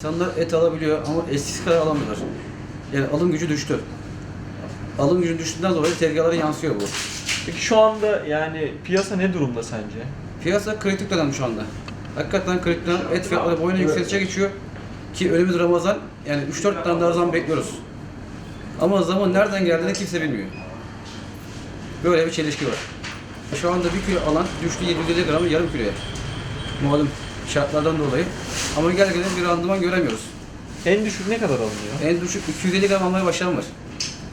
İnsanlar et alabiliyor ama eskisi kadar alamıyorlar. Yani alım gücü düştü. Alım gücü düştüğünden dolayı tezgahlara yansıyor bu. Peki şu anda yani piyasa ne durumda sence? Piyasa kritik dönem şu anda. Hakikaten kritik dönem. Et fiyatları boyuna yükselişe geçiyor. Ki önümüz Ramazan. Yani 3-4 tane daha zam bekliyoruz. Ama zaman nereden geldiğini kimse bilmiyor. Böyle bir çelişki var. Şu anda bir kilo alan düştü 750 gramı yarım kiloya. Malum şartlardan dolayı. Ama gel gelelim bir randıman göremiyoruz. En düşük ne kadar alınıyor? En düşük 250 gram almaya başlayan var.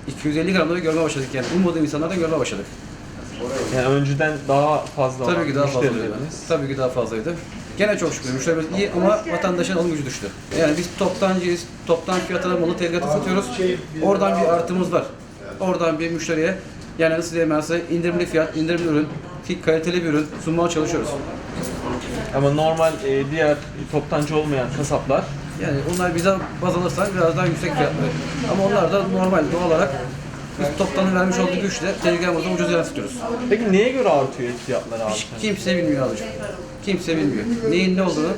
250 gramları görmeye başladık yani. Ummadığım insanlardan görmeye başladık. Yani önceden daha fazla Tabii ki daha fazlaydı. Tabii ki daha fazlaydı. Gene çok şükür müşterimiz iyi ama vatandaşın alım gücü düştü. Yani biz toptancıyız, toptan fiyatına malı tezgahta satıyoruz. Oradan bir artımız var. Oradan bir müşteriye yani nasıl diyeyim ben size indirimli fiyat, indirimli ürün, ki kaliteli bir ürün sunmaya çalışıyoruz. Ama normal e, diğer toptancı olmayan kasaplar Yani onlar bize baz alırsan biraz daha yüksek fiyatlı. Ama onlar da normal doğal olarak biz toptanın vermiş olduğu güçle tezgahımızda ucuz yansıtıyoruz. Peki neye göre artıyor et fiyatları abi? Hiç kimse bilmiyor alıcı. Kimse bilmiyor. Neyin ne olduğunu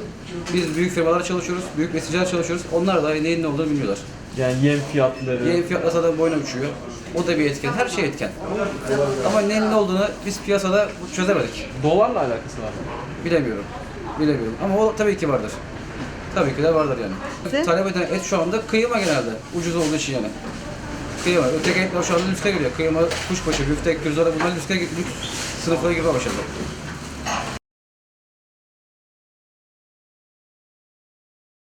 biz büyük firmalar çalışıyoruz, büyük mesajlar çalışıyoruz. Onlar dahi neyin ne olduğunu bilmiyorlar. Yani yem fiyatları. Yeni fiyatlar zaten boyuna uçuyor. O da bir etken. Her şey etken. Ama neyin ne olduğunu biz piyasada çözemedik. Dolarla alakası var mı? Bilemiyorum. Bilemiyorum. Ama o tabii ki vardır. Tabii ki de vardır yani. Talep eden et şu anda kıyma genelde. Ucuz olduğu için yani. Kıyma. Öteki etler şu anda lüfte geliyor. Kıyma, kuşbaşı, büftek, pirzola bunlar lüfte, lüks sınıflara girmeye başladı.